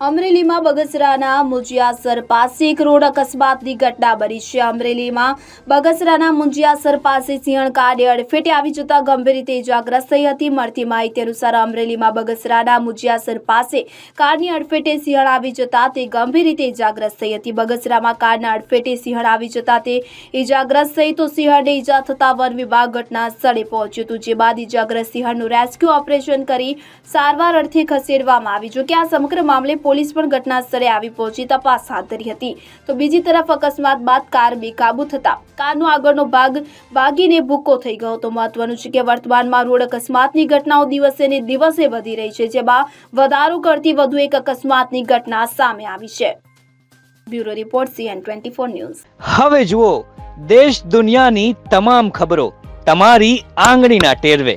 અમરેલીમાં બગસરાના મુજિયાસર પાસે એક રોડ અકસ્માતની ઘટના બની છે. અમરેલીમાં બગસરાના મુંજિયાસર પાસે સિંહણ કારને અડફેટે આવી જતા ગંભીર રીતે ઇજાગ્રસ્ત થઈ હતી. મળતી માહિતી અનુસાર અમરેલીમાં બગસરાના મુંજિયાસર પાસે કારની અડફેટે સિંહણ આવી જતા તે ગંભીર રીતે ઇજાગ્રસ્ત થઈ હતી. બગસરામાં કારના અડફેટે સિંહણ આવી જતા તે ઇજાગ્રસ્ત થઈ તો સિંહણને ઇજા થતા વન વિભાગ ઘટના સ્થળે પહોંચ્યું હતું, જે બાદ ઇજાગ્રસ્ત સિંહણનું રેસ્ક્યુ ઓપરેશન કરી સારવાર અર્થે ખસેડવામાં આવી. જો કે આ સમગ્ર મામલે પોલીસ પણ ઘટના સ્થળે આવી પહોંચી તપાસ હાથ ધરી હતી. તો બીજી તરફ અકસ્માત બાદ કાર બેકાબુ થતા કારનો આગળનો ભાગ વાગીને ભૂકો થઈ ગયો તો મહત્વનું છે કે વર્તમાનમાં રોડ અકસ્માતની ઘટનાઓ દિવસે ને દિવસે વધી રહી છે, જેમાં વધારો કરતી વધુ એક અકસ્માતની ઘટના સામે આવી છે. Bureau report, CN twenty four news. હવે જુઓ, દેશ દુનિયાની તમામ ખબરો તમારી આંગળીના ટેરવે.